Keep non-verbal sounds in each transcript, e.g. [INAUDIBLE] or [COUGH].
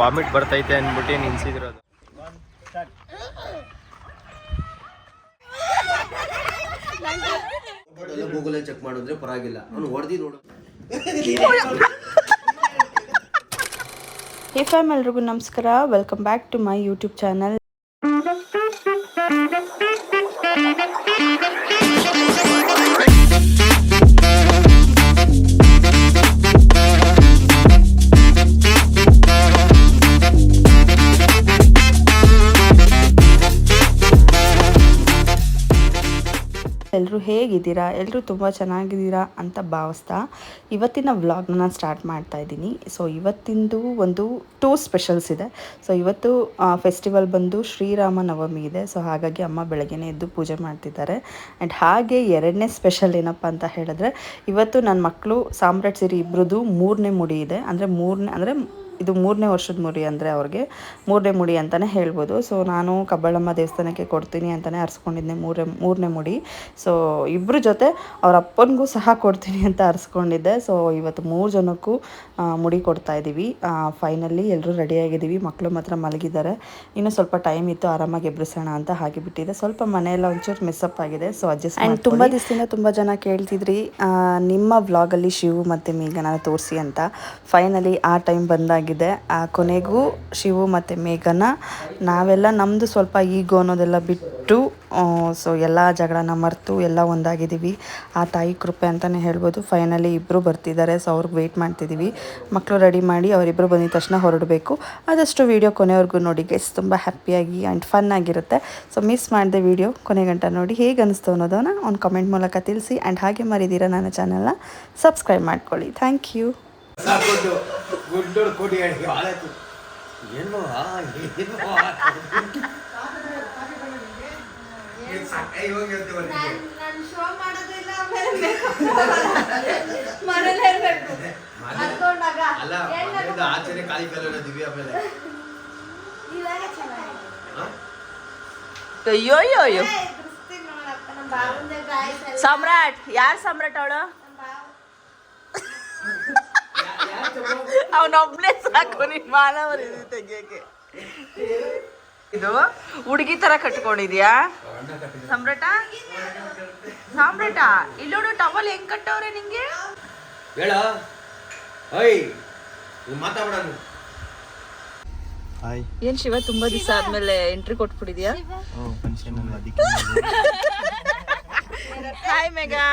Vomit ಬರ್ತೈತೆ ಅಂದ್ಬಿಟ್ಟು ನಿನ್ಸಿದಿರೋದು Google check ಮಾಡಿದ್ರೆ ಪರವಾಗಿಲ್ಲ. ಅವ್ನು ಹೊಡೆದಿ ನೋಡು. ಹೇ ಫ್ಯಾಮ್ ಎಲ್ರಿಗೂ ನಮಸ್ಕಾರ. Welcome back to my YouTube channel ಹೇಗಿದ್ದೀರಾ? ಎಲ್ಲರೂ ತುಂಬ ಚೆನ್ನಾಗಿದ್ದೀರಾ ಅಂತ ಭಾವಿಸ್ತಾ ಇವತ್ತಿನ ವ್ಲಾಗ್ನ ನಾನು ಸ್ಟಾರ್ಟ್ ಮಾಡ್ತಾ ಇದ್ದೀನಿ. ಸೊ, ಇವತ್ತಿಂದು ಒಂದು ಟೂ ಸ್ಪೆಷಲ್ಸ್ ಇದೆ. ಸೊ, ಇವತ್ತು ಫೆಸ್ಟಿವಲ್ ಬಂದು ಶ್ರೀರಾಮ ನವಮಿ ಇದೆ. ಸೊ, ಹಾಗಾಗಿ ಅಮ್ಮ ಬೆಳಗ್ಗೆನೇ ಎದ್ದು ಪೂಜೆ ಮಾಡ್ತಿದ್ದಾರೆ. ಆ್ಯಂಡ್ ಹಾಗೆ ಎರಡನೇ ಸ್ಪೆಷಲ್ ಏನಪ್ಪ ಅಂತ ಹೇಳಿದ್ರೆ, ಇವತ್ತು ನನ್ನ ಮಕ್ಕಳು ಸಾಮ್ರಾಟ್ ಸಿರಿ ಇಬ್ಬರದ್ದು ಮೂರನೇ ಮುಡಿ ಇದೆ. ಅಂದರೆ ಮೂರನೇ, ಅಂದರೆ ಇದು ಮೂರನೇ ವರ್ಷದ ಮುಡಿ ಅಂದರೆ ಅವ್ರಿಗೆ ಮೂರನೇ ಮುಡಿ ಅಂತಲೇ ಹೇಳ್ಬೋದು. ಸೊ ನಾನು ಕಬ್ಬಳಮ್ಮ ದೇವಸ್ಥಾನಕ್ಕೆ ಕೊಡ್ತೀನಿ ಅಂತಲೇ ಅರ್ಸ್ಕೊಂಡಿದ್ದೆ ಮೂರೇ ಮೂರನೇ ಮುಡಿ. ಸೊ ಇಬ್ಬರ ಜೊತೆ ಅವ್ರ ಅಪ್ಪನಿಗೂ ಸಹ ಕೊಡ್ತೀನಿ ಅಂತ ಅರ್ಸ್ಕೊಂಡಿದ್ದೆ. ಸೊ ಇವತ್ತು ಮೂರು ಜನಕ್ಕೂ ಮುಡಿ ಕೊಡ್ತಾ ಇದ್ದೀವಿ. ಫೈನಲಿ ಎಲ್ಲರೂ ರೆಡಿಯಾಗಿದ್ದೀವಿ ಮಕ್ಕಳು ಮಾತ್ರ ಮಲಗಿದ್ದಾರೆ. ಇನ್ನೂ ಸ್ವಲ್ಪ ಟೈಮ್ ಇತ್ತು ಆರಾಮಾಗಿ ಎಬ್ರಿಸೋಣ ಅಂತ ಹಾಗೆ ಬಿಟ್ಟಿದೆ ಸ್ವಲ್ಪ ಮನೆಯೆಲ್ಲ ಒಂಚೂರು ಮಿಸ್ಅಪ್ ಆಗಿದೆ. ಸೊ ಅಡ್ಜಸ್ಟ್ ಆ್ಯಂಡ್ ತುಂಬ ದಿವಸದಿಂದ ತುಂಬ ಜನ ಕೇಳ್ತಿದ್ರಿ ನಿಮ್ಮ ವ್ಲಾಗಲ್ಲಿ ಶಿವು ಮತ್ತು ಮೇಘನ ತೋರಿಸಿ ಅಂತ. ಫೈನಲಿ ಆ ಟೈಮ್ ಬಂದಾಗಿದೆ ಆ ಕೊನೆಗೂ ಶಿವು ಮತ್ತು ಮೇಘನ. ನಾವೆಲ್ಲ ನಮ್ಮದು ಸ್ವಲ್ಪ ಈಗೋ ಅನ್ನೋದೆಲ್ಲ ಬಿಟ್ಟು ಸೊ ಎಲ್ಲ ಜಗಳನ ಮರೆತು ಎಲ್ಲ ಒಂದಾಗಿದ್ದೀವಿ. ಆ ತಾಯಿ ಕೃಪೆ ಅಂತಲೇ ಹೇಳ್ಬೋದು. ಫೈನಲಿ ಇಬ್ಬರು ಬರ್ತಿದ್ದಾರೆ ಸೊ ಅವ್ರಿಗೆ ವೆಯ್ಟ್ ಮಾಡ್ತಿದ್ದೀವಿ. ಮಕ್ಕಳು ರೆಡಿ ಮಾಡಿ ಅವರಿಬ್ಬರು ಬಂದಿದ ತಕ್ಷಣ ಹೊರಡಬೇಕು. ಆದಷ್ಟು ವೀಡಿಯೋ ಕೊನೆವರೆಗೂ ನೋಡಿ ಗೈಸ್ ತುಂಬ ಹ್ಯಾಪಿಯಾಗಿ ಆ್ಯಂಡ್ ಫನ್ ಆಗಿರುತ್ತೆ ಸೊ ಮಿಸ್ ಮಾಡಿದೆ ವೀಡಿಯೋ ಕೊನೆ ಗಂಟ ನೋಡಿ ಹೇಗೆ ಅನಿಸ್ತು ಅನ್ನೋದನ್ನ ಒಂದು ಕಮೆಂಟ್ ಮೂಲಕ ತಿಳಿಸಿ. ಆ್ಯಂಡ್ ಹಾಗೆ ಮರಿದಿರ ನನ್ನ ಚಾನಲ್ನ ಸಬ್ಸ್ಕ್ರೈಬ್ ಮಾಡ್ಕೊಳ್ಳಿ. ಥ್ಯಾಂಕ್ ಯು ಸಾಕೊಂಡು ಗುಡ್ಡೋಡ್ ಕೊಡಿ ಹಾಳಾಯ್ತು ಏನು ನಾನು ಶೋ ಮಾಡೋದಿಲ್ಲ ಆಮೇಲೆ makeup ಮನೇಲಿ ಇರ್ಬೇಕು ಅದ್ಕೊಂಡಾಗ ಅಲ್ಲ ಆಚೆನೆ ಖಾಲಿ ಕಲ್ಲ ದಿವ್ಯ ಚೆನ್ನಾಗಿದೆ. ಅಯ್ಯೋ ಅಯ್ಯೋ ಸಾಮ್ರಾಟ್ ಯಾರು ಸಮ್ರಾಟ್ ಅವಳು ನಮ್ಮ ಬಾವ ಅವನೊಬ್ನೇ ಸಾಕು ನಿನ್ ಮಾನವರಿ ತೆಗಿಯಕ್ಕೆ ಇದು ಹುಡುಗಿ ತರ ಕಟ್ಕೊಂಡಿದ್ಯಾ? ಸಾಮ್ರಾಟ? ಸಾಮ್ರಾಟ ಇಲ್ಲೋಡು ಟವಲ್ ಹೆಂಗ್ ಕಟ್ಟವ್ರೆ ನಿಂಗೆ? ಬೇಡ. ಐ ಮಾತಾಡೋಣ ಏನ್ ಶಿವ ತುಂಬಾ ದಿವಸ ಆದ್ಮೇಲೆ ಎಂಟ್ರಿ ಕೊಟ್ಬಿಟ್ಟಿದ್ಯಾ? ಫಂಕ್ಷನ್ ಅಲ್ಲ ಅದಕ್ಕೆ [LAUGHS] ಹಾಯ್ ಮೇಘಾ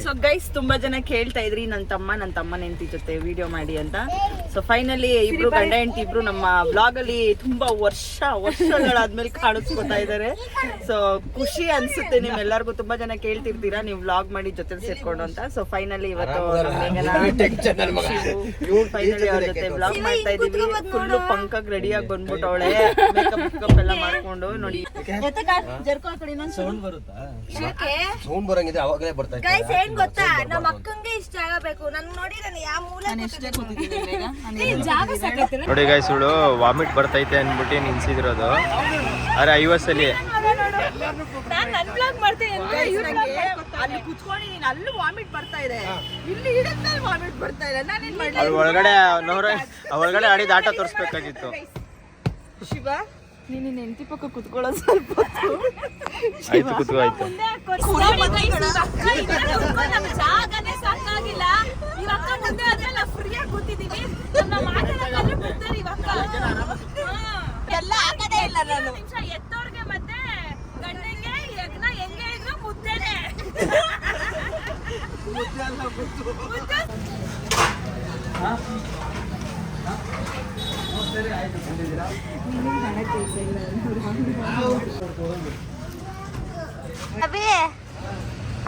ಸೊ ಗೈಸ್ ತುಂಬಾ ಜನ ಕೇಳ್ತಾ ಇದ್ರಿ ನನ್ನ ತಮ್ಮ ನನ್ನ ತಮ್ಮನ ಹೆಂಡತಿ ಜೊತೆ ವಿಡಿಯೋ ಮಾಡಿ ಅಂತ. ಸೊ ಫೈನಲಿ ಇಬ್ರು ಗಂಡ ಹೆಂಡತಿ ಇಬ್ರು ನಮ್ಮ ಬ್ಲಾಗ್ ಅಲ್ಲಿ ತುಂಬಾ ವರ್ಷ ವರ್ಷಗಳಾದ್ಮೇಲೆ ಕಾಣಿಸ್ಕೊತಾ ಇದಾರೆ. ಸೊ ಖುಷಿ ಅನ್ಸುತ್ತೆ ನಿಮ್ಮೆಲ್ಲರಿಗೂ. ತುಂಬಾ ಜನ ಕೇಳ್ತಿರ್ತೀರಾ ನೀವು ವ್ಲಾಗ್ ಮಾಡಿ ಜೊತೆ ಸೇರ್ಕೊಂಡು ಅಂತ. ಸೊ ಫೈನಲಿ ಇವತ್ತು ಫೈನಲಿ ಅವ್ರ ಜೊತೆ ವ್ಲಾಗ್ ಮಾಡ್ತಾ ಇದೀವಿ ಫುಲ್ಲು ಪಂಕಕ್ ರೆಡಿ ಆಗಿ ಬಂದ್ಬಿಟ್ಟವಳೆ ಮೇಕಪ್ ಗಿಕಪ್ ಎಲ್ಲ ಮಾಡ್ಕೊಂಡು ನೋಡಿ. ಸೌಂಡ್ ಬರಂಗಿದೆ ಅವಾಗಲೇ ಬರ್ತಾ ಇತ್ತು. ಗೈಸ್ ಏನ್ ಗೊತ್ತಾ? ನಮ್ಮ ಅಕ್ಕಂಗೆ ಇಷ್ಟ ಆಗಬೇಕು. ನನ್ ನೋಡಿ ನಾನು ಯಾವ ಮೂಲೆ ನೋಡಿ ಗಾಯ್ಸ್ ಇವಳು ವಾಮಿಟ್ ಬರ್ತೈತೆ ಅಂದ್ಬಿಟ್ಟು ನಿನ್ಸಿದಿರೋದು ಅರೆ ಐವತ್ತಲ್ಲಿ ನಾನು ನನ್ ಬ್ಲಾಗ್ ಮಾಡ್ತೀನಿ ಅಂತ Guys, ಅಲ್ಲಿ ಕುತ್ಕೊಂಡಿದ್ದೀನಿ ಅಲ್ಲೂ ವಾಮಿಟ್ ಬರ್ತಾ ಇದೆ. ಇಲ್ಲಿ ಹಿಡಿದ್ಮೇಲೆ ವಾಮಿಟ್ ಬರ್ತಾ ಇದೆ. ನಾನೇನ್ ಮಾಡ್ಲಿ? ಅವ್ಳ ಒಳಗಡೆ ಒಳಗಡೆ ಆಡಿದ ಆಟ ತೋರಿಸ್ಬೇಕಾಗಿತ್ತು. ಶಿವ? ನೀನು ನಿನ್ನ ಹೆಂಡತಿ ಪಕ್ಕ ಕುತ್ಕೊಳ್ಳೋದು ಸ್ವಲ್ಪ. ಆಯ್ತು ಕುತ್ಕೋ ಆಯ್ತು. ಜಾಗನೇ ಸಾಕಾಗಿಲ್ಲ ಇವಾಗ ಮುಂದೆ ಫ್ರೀಯಾಗಿ ಕೂತಿದೀವಿ. ನಮ್ಮ ಬಿಡ್ತಾರೆ ಇವಾಗ ಎಲ್ಲ ಆಗದೇ ಇಲ್ಲ ನಾನು. ನಿಮಿಷ ಎತ್ತೋರ್ಗೆ ಮತ್ತೆ ಗಂಡಂಗೆ ಯಜ್ಞ ಹೆಂಗೆ ಇದ್ರು ಮುದ್ದೆನೆ. ಮುದ್ದೆ ಅಭಿ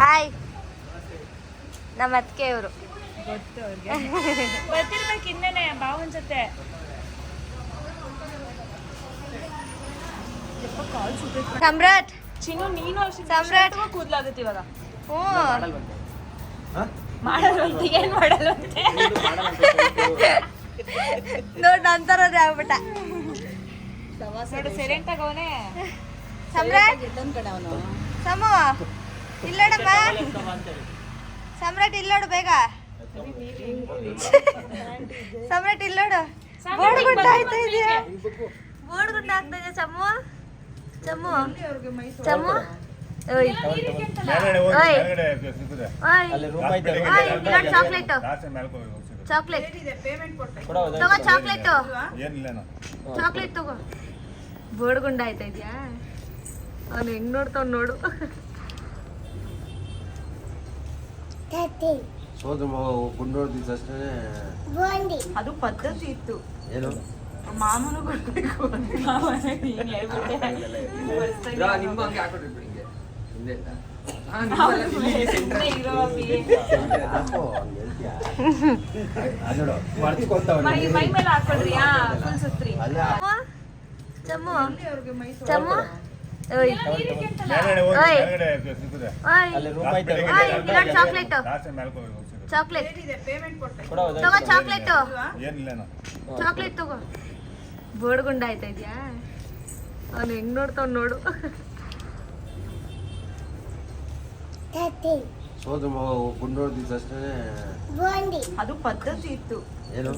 ಹಾಯ್. ನಮ್ಮ ಅತ್ತಿಗೆ ಇವರು. ಬರ್ತಿರ್ಬೇಕು ಇನ್ನೇನೆ ಬಾವನ್ ಜೊತೆ. ಸಮ್ರಾಟ್. ಚಿನ್ನು ನೀನು ಅಷ್ಟೇ ಸಮ್ರಾಟ್. ಕೂದ್ಲಾಗುತ್ತೆ ಇವಾಗ. ಹ್ಞೂ. ಮಾಡಲ್ವಂತೆ. ಏನ್ ಮಾಡಲ್ವಂತೆ? ನೋಡ್ ನಂತರ ಆಗ್ಬಿಟ್ಟ. ನೋಡು ಸೈಲೆಂಟ್ ಆಗವನೆ ಸಮ್ರಾಟ್ ಸಮು ಇಲ್ಲಡಮ್ಮ. ಸಮ್ರಾಟ್ ಇಲ್ಲೋಡು ಬೇಗ. ಸಮ್ರಾಟ್ ಇಲ್ಲೋಡು. ಬೋರ್ಡ್ ಗುಂಡ ಆಯ್ತಾ ಇದೆಯಾ? ಬೋರ್ಡ್ ಗುಡ್ಡ ಆಗ್ತಾ ಇದೆಯಾ ಚಮ್ಮು ಚಮ್ಮು ಚಮ್ಮು ಓಯ್. ಓಯ್. ಚಾಕ್ಲೇಟ್ ಚಾಕ್ಲೇಟ್ ತಗೋ ಚಾಕ್ಲೇಟ್ ಚಾಕ್ಲೇಟ್ ತಗೋ ಬೋರ್ಡ್ ಗುಂಡ ಆಯ್ತಾ ಇದೆಯಾ ಅವ್ನು ಹೆಂಗ್ ನೋಡ್ತಾವ್ ನೋಡು ಸೋದ್ರ ಗುಂಡೋರ್ ದಿವಸ ಅಷ್ಟೇ ಅದು ಪದ್ಧತಿ ಇತ್ತು ಏನು ಮಾಮನು ಕೊಡ್ಬೇಕು ಯಾಕೋ ಹಂಗ್ ಹೇಳ್ತೀಯ? ಚಾಕ್ಲೇಟ್ ಚಾಕ್ಲೇಟ್ ತಗೋ. ಚಾಕ್ಲೇಟ್ ಚಾಕ್ಲೇಟ್ ತಗೋ ಬೋರ್ಡ್ ಗುಂಡ ಆಯ್ತಾ ಇದ್ಯಾ? ಅವ್ನು ಹೆಂಗ್ ನೋಡ್ತಾವ್ ನೋಡು. ಗುಂಡೋರ್ ದಿವಸ ಅಷ್ಟೇ ಅದು ಪದ್ಧತಿ ಇತ್ತು. ಏನು?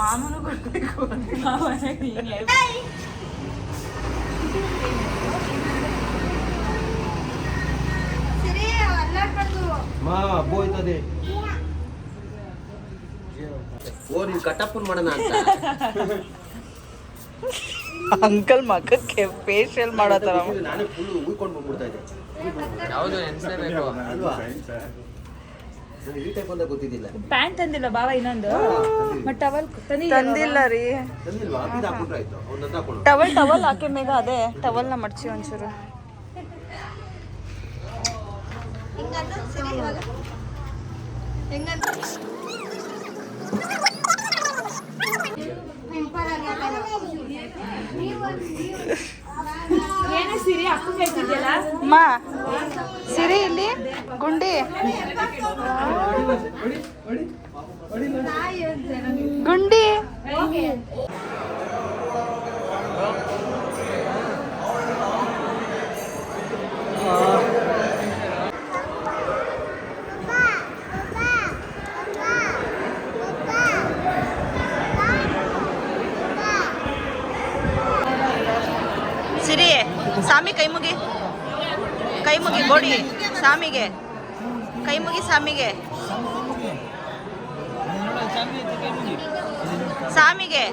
ಮಾಮನು ಕೊಡ್ಬೇಕು. ಮಾ ಅಬ್ಬು ಹೋಯ್ತದೆ ಓ ನೀನ್ ಕಟ್ಟಪ್ಪನ್ ಮಾಡೋಣ ಅಂತ. ಅಂಕಲ್ ಮಗಕ್ಕೆ ಫೇಶಿಯಲ್ ಮಾಡೋ ತರ ನಾನೇ ಫುಲ್ ಉಯ್ಕೊಂಡು ಬಂದ್ಬಿಡ್ತಾ ಇದ್ದೆ. ಯಾವುದು ನೆನ್ಸ್ಲೇಬೇಕು ಅಲ್ವಾ? ನನಗೆ ಈ ಟೈಪ್ ಅಂತ ಗೊತ್ತಿದ್ದಿಲ್ಲ ಪ್ಯಾಂಟ್ ತಂದಿಲ್ಲ ಬಾವ ಇನ್ನೊಂದು ಬಟ್ ಟವಲ್ ತಂದಿಲ್ಲ ರೀ. ತಂದಿಲ್ವಾ? ಇದು ಹಾಕ್ಬಿಟ್ರೆ ಆಯ್ತು. ಹಾಕೊಂಡು ಟವಲ್ ಟವಲ್ ಹಾಕಿ ಮೇಗ ಅದೇ ಟವಲ್ನ ಮಡ್ಚಿ ಒಂಚೂರು. ಏನೇ ಸಿರಿ ಅಕ್ಕ ಕೇಳ್ತಿದ್ಯಲ್ಲ ಮಾ ಸಿರಿ ಇಲ್ಲಿ ಗುಂಡಿ ಗುಂಡಿ ಸಿರಿ ಸಾಮಿ ಕೈ ಮುಗಿ ಕೈ ಮುಗಿ ಬೋಡಿ ಸ್ವಾಮಿಗೆ. ಕೈ ಮುಗಿ ಸ್ವಾಮಿಗೆ. ಸ್ವಾಮಿಗೆ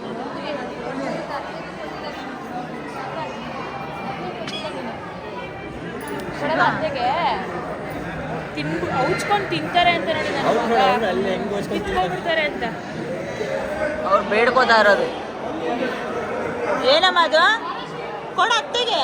ಅತ್ತೆಗೆ ತಿನ್ ಔಚ್ಕೊಂಡು ತಿಂತಾರೆ ಅಂತ ನೋಡಿ ಕಿತ್ಕೊಂಡ್ಬಿಡ್ತಾರೆ ಅಂತ. ಅವ್ರು ಬೇಡ್ಕೋತಾ ಇರೋದು. ಏನಮ್ಮ ಅದು? ಕೊಡ ಅತ್ತೆಗೆ.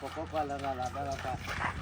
快快快，来来来来来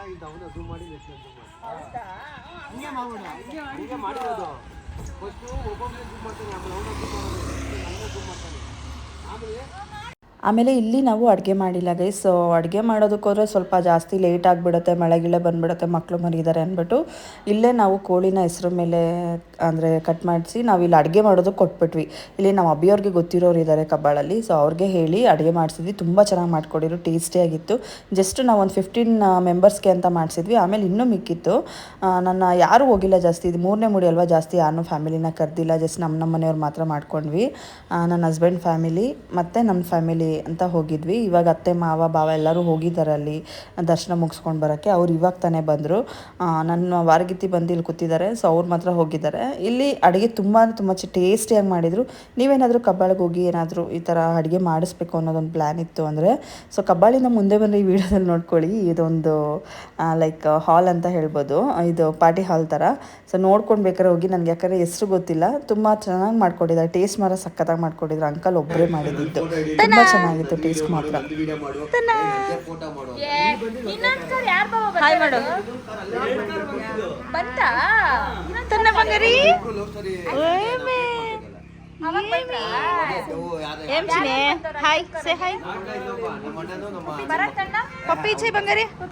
ಅವನೇ ಸಾಕಾಗಿದ್ದ ಅವನ ಝೂಮ್ ಮಾಡಿ ನೆಕ್ಸ್ಟ್ ಝೂಮ್ ಮಾಡಿ ಹಿಂಗೆ ಮಾಡೋಣ ಹಿಂಗೆ ಮಾಡಿರೋದು. ಫಸ್ಟು ಒಬ್ಬೊಬ್ಬನೇ ಝೂಮ್ ಮಾಡ್ತಾನೆ ಆಮೇಲೆ ಅವನ ಝೂಮ್ ಮಾಡೋದು. ಹಂಗೆ ಝೂಮ್ ಮಾಡ್ತಾನೆ. ಆಮೇಲೆ ಆಮೇಲೆ ಇಲ್ಲಿ ನಾವು ಅಡುಗೆ ಮಾಡಿಲ್ಲ ಗೈಸ್ ಸೊ ಅಡುಗೆ ಮಾಡೋದಕ್ಕೋದ್ರೆ ಸ್ವಲ್ಪ ಜಾಸ್ತಿ ಲೇಟ್ ಆಗಿಬಿಡುತ್ತೆ ಮಳೆ ಗಿಳೆ ಬಂದ್ಬಿಡುತ್ತೆ ಮಕ್ಕಳು ಮರಿದ್ದಾರೆ ಅಂದ್ಬಿಟ್ಟು ಇಲ್ಲೇ ನಾವು ಕೋಳಿನ ಹೆಸರು ಮೇಲೆ, ಅಂದರೆ ಕಟ್ ಮಾಡಿಸಿ ನಾವು ಇಲ್ಲಿ ಅಡುಗೆ ಮಾಡೋದಕ್ಕೆ ಕೊಟ್ಬಿಟ್ವಿ. ಇಲ್ಲಿ ನಮ್ಮ ಅಬ್ಬಿಯವ್ರಿಗೆ ಗೊತ್ತಿರೋರು ಇದ್ದಾರೆ ಕಬ್ಬಾಳಲ್ಲಿ. ಸೊ ಅವ್ರಿಗೆ ಹೇಳಿ ಅಡುಗೆ ಮಾಡಿಸಿದ್ವಿ. ತುಂಬ ಚೆನ್ನಾಗಿ ಮಾಡಿಕೊಡಿರು ಟೇಸ್ಟಿಯಾಗಿತ್ತು ಜಸ್ಟ್ ನಾವು ಒಂದು ಫಿಫ್ಟೀನ್ ಮೆಂಬರ್ಸ್ಗೆ ಅಂತ ಮಾಡಿಸಿದ್ವಿ. ಆಮೇಲೆ ಇನ್ನೂ ಮಿಕ್ಕಿತ್ತು. ನನ್ನ ಯಾರೂ ಹೋಗಿಲ್ಲ ಜಾಸ್ತಿ. ಇದು ಮೂರನೇ ಮುಡಿ ಅಲ್ವಾ ಜಾಸ್ತಿ ಯಾರನ್ನೂ ಫ್ಯಾಮಿಲಿನ ಕರೆದಿಲ್ಲ. ಜಸ್ಟ್ ನಮ್ಮ ನಮ್ಮ ಮನೆಯವ್ರು ಮಾತ್ರ ಮಾಡ್ಕೊಂಡ್ವಿ. ನನ್ನ ಹಸ್ಬೆಂಡ್ ಫ್ಯಾಮಿಲಿ ಮತ್ತು ನಮ್ಮ ಫ್ಯಾಮಿಲಿ ಅಂತ ಹೋಗಿದ್ವಿ. ಇವಾಗ ಅತ್ತೆ ಮಾವ ಬಾವ ಎಲ್ಲರೂ ಹೋಗಿದ್ದಾರೆ ಅಲ್ಲಿ ದರ್ಶನ ಮುಗಿಸ್ಕೊಂಡು ಬರೋಕ್ಕೆ. ಅವ್ರು ಇವಾಗ ತಾನೇ ಬಂದರು. ನನ್ನ ವಾರಗಿತ್ತಿ ಬಂದು ಇಲ್ಲಿ ಕೂತಿದ್ದಾರೆ. ಸೊ ಅವ್ರು ಮಾತ್ರ ಹೋಗಿದ್ದಾರೆ. ಇಲ್ಲಿ ಅಡುಗೆ ತುಂಬ ತುಂಬ ಚೆ ಟೇಸ್ಟಿಯಾಗಿ ಮಾಡಿದರು. ನೀವೇನಾದರೂ ಕಬ್ಬಾಳಿಗೆ ಹೋಗಿ ಏನಾದರೂ ಈ ಥರ ಅಡುಗೆ ಮಾಡಿಸ್ಬೇಕು ಅನ್ನೋದೊಂದು ಪ್ಲ್ಯಾನ್ ಇತ್ತು ಅಂದರೆ ಸೊ ಕಬ್ಬಾಳಿನ ಮುಂದೆ ಬಂದರೆ ಈ ವಿಡಿಯೋದಲ್ಲಿ ನೋಡ್ಕೊಳ್ಳಿ. ಇದೊಂದು ಲೈಕ್ ಹಾಲ್ ಅಂತ ಹೇಳ್ಬೋದು. ಇದು ಪಾರ್ಟಿ ಹಾಲ್ ಥರ ಸೊ ನೋಡ್ಕೊಂಡು ಬೇಕಾದ್ರೆ ಹೋಗಿ. ನನಗೆ ಯಾಕಂದರೆ ಹೆಸ್ರು ಗೊತ್ತಿಲ್ಲ. ತುಂಬ ಚೆನ್ನಾಗಿ ಮಾಡ್ಕೊಂಡಿದ್ದಾರೆ ಟೇಸ್ಟ್ ಮಾತ್ರ ಸಖತ್ತಾಗಿ ಮಾಡ್ಕೊಂಡಿದ್ರು ಅಂಕಲ್ ಒಬ್ಬರೇ ಮಾಡಿದ್ದು. ತುಂಬ ಚೆನ್ನಾಗಿತ್ತು ಟೇಸ್ಟ್ ಮಾತ್ರ. ವಿಡಿಯೋ ಮಾಡು ಫೋಟೋ ಮಾಡು ಇನ್ನೊಂದ್ಸರಿ ಯಾರ್ ಬಾಬಾ ಹಾಯ್ ಮಾಡು ಬಂತಾ ತನ್ನ ಬಂಗಾರಿ. ಲವ್ ಸ್ಟೋರಿ ಅವಾಗ ಬಂದ್ರಾ? ಏಮ್ ಚಿನಿ ಹಾಯ್ ಸೇ ಹಾಯ್ ನಮ್ಮ ಅಣ್ಣನು ನಮ್ಮ ಬರತ್ತಣ್ಣ ಪಪ್ಪಿ [LAUGHS]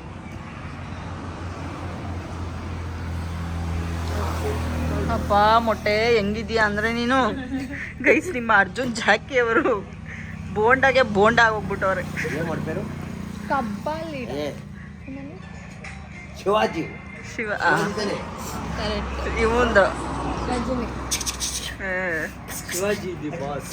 [LAUGHS] [LAUGHS] ಅಪ್ಪ ಮೊಟ್ಟೆ ಹೆಂಗಿದ್ಯಾ ಅಂದರೆ ನೀನು? ಗೈಸ್ ನಿಮ್ಮ ಅರ್ಜುನ್ ಜಾಕಿ ಅವರು ಬೋಂಡಾಗೆ ಬೋಂಡ ಆಗೋಗ್ಬಿಟ್ಟವ್ರೆ ಏ ಶಿವಾಜಿ. ಶಿವ. ಇವಂದು ಶಿವಾಜಿ ದಿ ಬಾಸ್.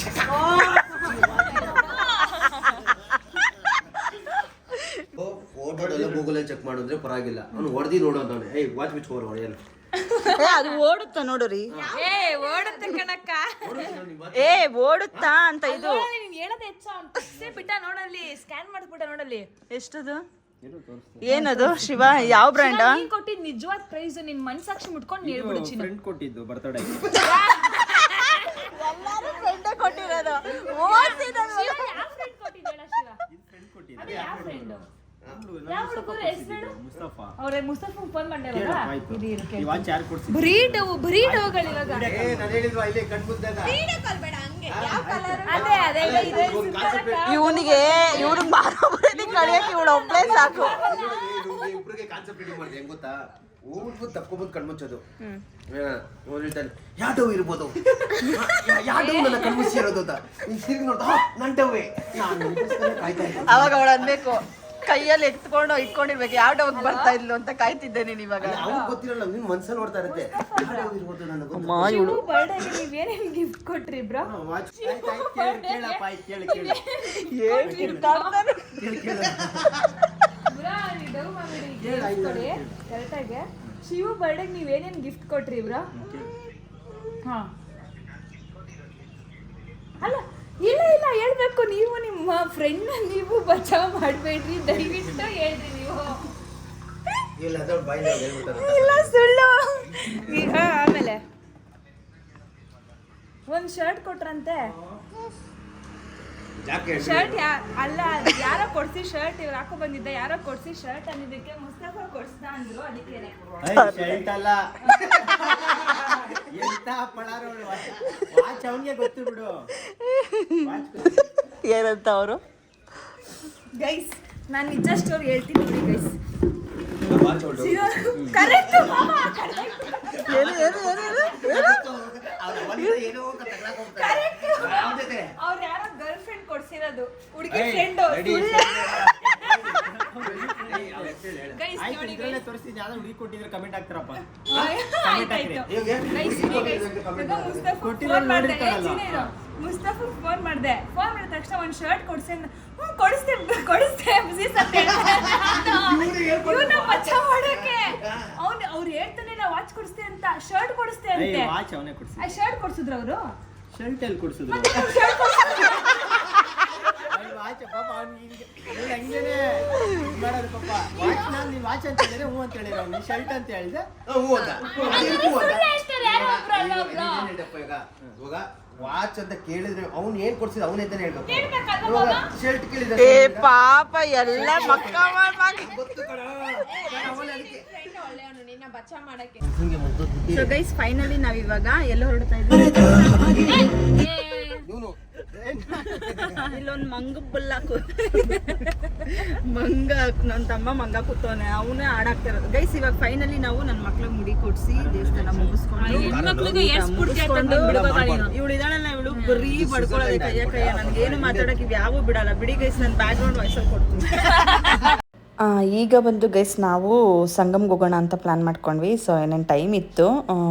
ಫೋಟೋದೆಲ್ಲ ಗೂಗಲ್ ಚೆಕ್ ಮಾಡಿದ್ರೆ ಪರವಾಗಿಲ್ಲ. ಅವ್ನು ಹೊಡೆದಿ ನೋಡೋದು ಏ ಏಯ್ ವಾಚ್ ಬಿಚ್ಕೋರು ಹೊಡೆಯಲ್ಲ ಅದು ಓಡುತ್ತಾ ನೋಡ್ರಿ. ಏ ಓಡುತ್ತೆ ಕಣಕ್ಕ. ಏ ಓಡುತ್ತಾ ಅಂತ ಇದು. ನೀನ್ ಹೇಳೋದ್ ಹೆಚ್ಚ ಬಿಟ್ಟ ನೋಡಲ್ಲಿ ಸ್ಕ್ಯಾನ್ ಮಾಡ್ಬಿಟ್ಟ ನೋಡಲ್ಲಿ. ಎಷ್ಟದು? ಏನದು ಶಿವ? ಯಾವ ಬ್ರ್ಯಾಂಡ್ ನೀನ್ ಕೊಟ್ಟಿದ್ ನಿಜವಾದ ಪ್ರೈಸ್ ನಿನ್ ಮನ್ಸಾಕ್ಷಿ ಮುಟ್ಕೊಂಡು ಹೇಳ್ಬಿಡು ಚಿನ್ನ. ಫ್ರೆಂಡ್ ಕೊಟ್ಟಿದ್ದು ಬರ್ತಡೇ. ಕೊಟ್ಟಿರೋದು. ಶಿವ ಯಾವ ಫ್ರೆಂಡ್ ಕೊಟ್ಟಿದ್ದೇಳ ಶಿವ? ಅದೇ ಯಾವ ಫ್ರೆಂಡ್ ಯಾವ ಹುಡುಗರು ಹೆಸರು ಮುಸ್ತಫಾ ಅವ್ರೆ ಮುಸ್ತಫಾ ಫೋನ್ ಬರೀ ಡವ್ ಬರೀ ಡವ್ಗಳು ಇವಾಗ ಅದೇ ಅದೇ ಇವನಿಗೆ ಕಳಿಯಕ್ಕೆ ಇವಳು ಒಬ್ಬಳೇ ಸಾಕು. ಇಬ್ರಿಗೆ ಕಾನ್ಸೆಪ್ಟ್ ರೆಡಿ ಮಾಡಿದೆ ಹೆಂಗ್ ಗೊತ್ತಾ? ಹೋಗ್ಬಿಟ್ಟು ತಕ್ಕೊಬಂದು ಕಣ್ಮುಚ್ಚೋದು ಅವ್ನು ಹೇಳ್ತಾನೆ ಯಾವ ಡವ್ ಇರ್ಬೋದು. ಯಾವ ಡವ್ ನನ್ನ ಕಣ್ಮುಚ್ಚಿರೋದು ಅಂತ. ತಿರ್ಗಿ ನೋಡ್ತಾ ನನ್ನ ಡವ್ವೇ. ಅವಾಗ ಅವಳು ಅನ್ಬೇಕು ಕೈಯಲ್ಲಿ ಎತ್ಕೊಂಡು ಇಟ್ಕೊಂಡಿರ್ಬೇಕು. ಯಾವ ಡೌಟ್ ಬರ್ತಾ ಇದ್ಲು ಅಂತ ಕಾಯ್ತಿದ್ದೆ ನೀನು ಇವಾಗ. ಅವ್ನು ಗೊತ್ತಿರಲ್ಲ ನಿನ್ ಮನ್ಸಲ್ಲಿ ಓಡ್ತಾ ಇರುತ್ತೆ. ಅಮ್ಮ ಇವಳು ಬರ್ಡೇಗೆ ಗಿಫ್ಟ್ ಕೊಟ್ರಿ ಬ್ರೋ? ವಾಚ್ ಕೇಳಪ್ಪ ಆಯ್ತು ಕೇಳಿ ಕೇಳಿ. ಏನ್ ಕಿರ್ಚಾಡ್ತಾನೆ. ಕರೆಕ್ಟಾಗಿ ಶಿವು ಬರ್ಡೇಗೆ ನೀವೇನೇನ್ ಗಿಫ್ಟ್ ಕೊಟ್ರಿ ಬ್ರೋ? ಹಾ ಅಲ್ಲ ಇಲ್ಲ ಇಲ್ಲ ಹೇಳ್ಬೇಕು ನೀವು ನಿಮ್ಮ ಫ್ರೆಂಡ್ನ ನೀವು ಬಚಾವ್ ಮಾಡಬೇಡ್ರಿ ದಯವಿಟ್ಟು ಹೇಳ್ರಿ ನೀವು. ಇಲ್ಲ ಸುಳ್ಳು. ಈಗ ಆಮೇಲೆ. ಒಂದು ಶರ್ಟ್ ಕೊಟ್ರಂತೆ. ಶರ್ಟ್ ಅಲ್ಲ ಯಾರೋ ಕೊಡ್ಸಿ ಶರ್ಟ್ ಇವ್ರು ಹಾಕೋ ಬಂದಿದ್ದ? ಯಾರೋ ಕೊಡ್ಸಿ ಶರ್ಟ್ ಅಂದಿದ್ದಕ್ಕೆ ಮುಸ್ತಫಾ ಕೊಡ್ಸ್ದ ಅಂದ್ರು ಅದಕ್ಕೆ. ಎಂತ ಪಳಾರೋಳು ವಾಚ್ ಅವನಿಗೆ ಗೊತ್ತು ಬಿಡು. ಏನಂತ ಅವರು? ಗೈಸ್ ನಾನು ನಿಜ ಸ್ಟೋರಿ ಹೇಳ್ತೀನಿ ನೋಡಿ ಗೈಸ್ ಕರೆಕ್ಟ್ ಏನು ಅವ್ರು ಯಾರೋ ಗರ್ಲ್ ಫ್ರೆಂಡ್ ಕೊಡ್ಸಿರೋದು. ಹುಡುಗಿ ಫ್ರೆಂಡ್? ಗೈಸ್ ಆಯ್ತು ನೋಡಿ ಇದ್ರಲ್ಲೇ ತೋರಿಸ್ತೀನಿ ಯಾವ್ದೋ ಹುಡುಗಿ ಕೊಟ್ಟಿದ್ರೆ ಕಮೆಂಟ್ ಹಾಕ್ತಾರಪ್ಪ. [LAUGHS] ಆಯ್ತಾಯ್ತು. ಗೈಸ್ ಮುಸ್ತಫಾ ಫೋನ್ ಮಾಡ್ದೆ. ಮುಸ್ತಫಾ ಫೋನ್ ಮಾಡ್ದೆ. ಫೋನ್ ಮಾಡಿದ ತಕ್ಷಣ ಒಂದ್ ಶರ್ಟ್ ಕೊಡ್ಸಿ ಹ್ಞೂ ಕೊಡಿಸ್ತೆ ಕೊಡಿಸ್ತೆ ಬಿಸಿ ಸತ್ತೆ ಮಚ್ಚ ಮಾಡಕ್ಕೆ ಅವ್ನು ಅವ್ರು ಹೇಳ್ತಾನೆ ನಾ ವಾಚ್ ಕೊಡಿಸ್ತೆ ಅಂತ. ಶರ್ಟ್ ಕೊಡಿಸ್ತೆ ಅಂತೆ. ವಾಚ್ ಅವನೇ ಕೊಡ್ಸಿ ಆ ಶರ್ಟ್ ಕೊಡ್ಸಿದ್ರು ಅವರು? ಶರ್ಟ್ ಎಲ್ಲಿ ಕೊಡ್ಸಿದ್ರು? ವಾಚ್ ಪಾಪ ಅವ್ನಿಗೆ ಹಂಗೇನೆ ಮಾಡೋದು ಪಾಪ. ವಾಚ್ ನಾನು ನೀನ್ ವಾಚ್ ಅಂತ ಹೇಳಿದ್ರೆ ಹ್ಞೂ ಅಂತ ಹೇಳಿದ್ರೆ ಅವ್ನು. ಶರ್ಟ್ ಅಂತ ಹೇಳಿದೆ ಹ್ಞೂ ಅಂತ. ಹ್ಞೂ ಅಂತ. ಹೇಳ್ದಪ್ಪ ಈಗ ಇವಾಗ ವಾಚ್ ಅಂತ ಕೇಳಿದ್ರೆ ಅವ್ನು ಏನ್ ಕೊಡ್ಸಿದ ಅವನೇ ಅಂತಾನೆ ಹೇಳ್ಬೇಕು. ಇವಾಗ ಶರ್ಟ್ ಕೇಳಿದ್ರೆ ಏ ಪಾಪ ಎಲ್ಲ ಮಕ್ಕ ಮಾಡಿ ಗೊತ್ತು ಕಣ. ನಾನು ಸೊ ಗೈಸ್ ಫೈನಲಿ ನಾವಿವಾಗ ಇವಾಗ ಎಲ್ಲ ಹೊರಡ್ತಾ ಇದ್ದೀವಿ. ಇವನು. ಇಲ್ಲೊಂದು ಮಂಗ ಬುಲ್ಲ ಮಂಗ ನನ್ನ ತಮ್ಮ ಮಂಗ ಕೂತವನೆ. ಅವನೇ ಆಡಾಕ್ತಿರೋದು ಗೈಸ್ ಇವಾಗ ಫೈನಲಿ ನಾವು ನನ್ನ ಮಕ್ಳಿಗೆ ಮುಡಿ ಕೊಡ್ಸಿ ದೇವಸ್ಥಾನ ಮುಗಿಸ್ಕೊಂಡು ಇವಳು ಇದಾಳಲ್ಲ ಇವಳು ಬರೀ ಬಡ್ಕೊಳ್ಳೋದೆ ಕೈಯ ಕೈಯ ನನ್ಗೇನು ಮಾತಾಡಕ್ಕೆ ಇವ್ ಯಾವೂ ಬಿಡಲ್ಲ. ಬಿಡಿ ಗೈಸ್ ನನ್ನ ಬ್ಯಾಕ್ ಗ್ರೌಂಡ್ ವಾಯ್ಸಲ್ಲಿ ಕೊಡ್ತೀನಿ. [LAUGHS] ಈಗ ಬಂದು ಗೈಸ್ ನಾವು ಸಂಗಮ್ಗೆ ಹೋಗೋಣ ಅಂತ ಪ್ಲ್ಯಾನ್ ಮಾಡ್ಕೊಂಡ್ವಿ. ಸೊ ಏನೇನು ಟೈಮ್ ಇತ್ತು?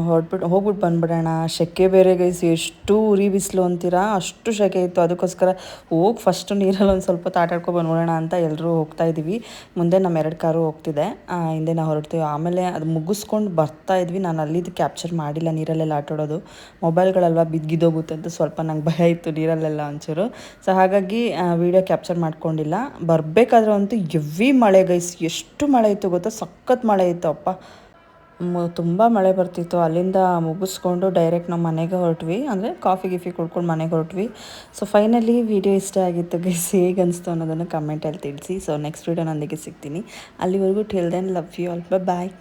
ಹೊರಟ್ಬಿಟ್ಟು ಹೋಗ್ಬಿಟ್ಟು ಬಂದ್ಬಿಡೋಣ. ಸೆಕೆ ಬೇರೆ ಗೈಸ್ ಎಷ್ಟು ಉರಿ ಬಿಸಿಲು ಅಂತೀರಾ? ಅಷ್ಟು ಸೆಕೆ ಇತ್ತು. ಅದಕ್ಕೋಸ್ಕರ ಹೋಗಿ ಫಸ್ಟು ನೀರಲ್ಲಿ ಒಂದು ಸ್ವಲ್ಪ ಆಡ್ಕೊಂಡು ಬಂದ್ಬಿಡೋಣ ಅಂತ ಎಲ್ಲರೂ ಹೋಗ್ತಾ ಇದ್ದೀವಿ ಮುಂದೆ ನಮ್ಮ ಎರಡು ಕಾರು ಹೋಗ್ತಿದೆ. ಹಿಂದೆ ನಾವು ಹೊರಡ್ತೀವಿ ಆಮೇಲೆ ಅದು ಮುಗಿಸ್ಕೊಂಡು ಬರ್ತಾ ಇದ್ವಿ. ನಾನು ಅಲ್ಲಿದ್ದು ಕ್ಯಾಪ್ಚರ್ ಮಾಡಿಲ್ಲ ನೀರಲ್ಲೆಲ್ಲ ಆಟಾಡೋದು. ಮೊಬೈಲ್ಗಳಲ್ವಾ ಬಿದ್ದಿದ್ದೋಗುತ್ತೆ ಅಂತ ಸ್ವಲ್ಪ ನಂಗೆ ಭಯ ಇತ್ತು ನೀರಲ್ಲೆಲ್ಲ ಒಂಚೂರು. ಸೊ ಹಾಗಾಗಿ ವಿಡಿಯೋ ಕ್ಯಾಪ್ಚರ್ ಮಾಡ್ಕೊಂಡಿಲ್ಲ. ಬರಬೇಕಾದ್ರೆ ಅಂತೂ ಎವ್ವಿ ಮಳೆ ಗೈಸ್, ಎಷ್ಟು ಮಳೆ ಇತ್ತು ಗೊತ್ತಾ? ಸಖತ್ ಮಳೆ ಇತ್ತು, ಅಪ್ಪ. ತುಂಬ ಮಳೆ ಬರ್ತಿತ್ತು. ಅಲ್ಲಿಂದ ಮುಗಿಸ್ಕೊಂಡು ಡೈರೆಕ್ಟ್ ನಾವು ಮನೆಗೆ ಹೊರಟ್ವಿ. ಅಂದರೆ ಕಾಫಿ ಗಿಫಿ ಕುಡ್ಕೊಂಡು ಮನೆಗೆ ಹೊರಟ್ವಿ. ಸೊ ಫೈನಲಿ ವಿಡಿಯೋ ಇಷ್ಟ ಆಗಿತ್ತು ಗೈಸ್. ಹೇಗೆ ಅನಿಸ್ತು ಅನ್ನೋದನ್ನು ಕಮೆಂಟಲ್ಲಿ ತಿಳಿಸಿ. ಸೊ ನೆಕ್ಸ್ಟ್ ವೀಡಿಯೋ ನನಗೆ ಸಿಗ್ತೀನಿ. ಅಲ್ಲಿವರೆಗೂ till then love you all bye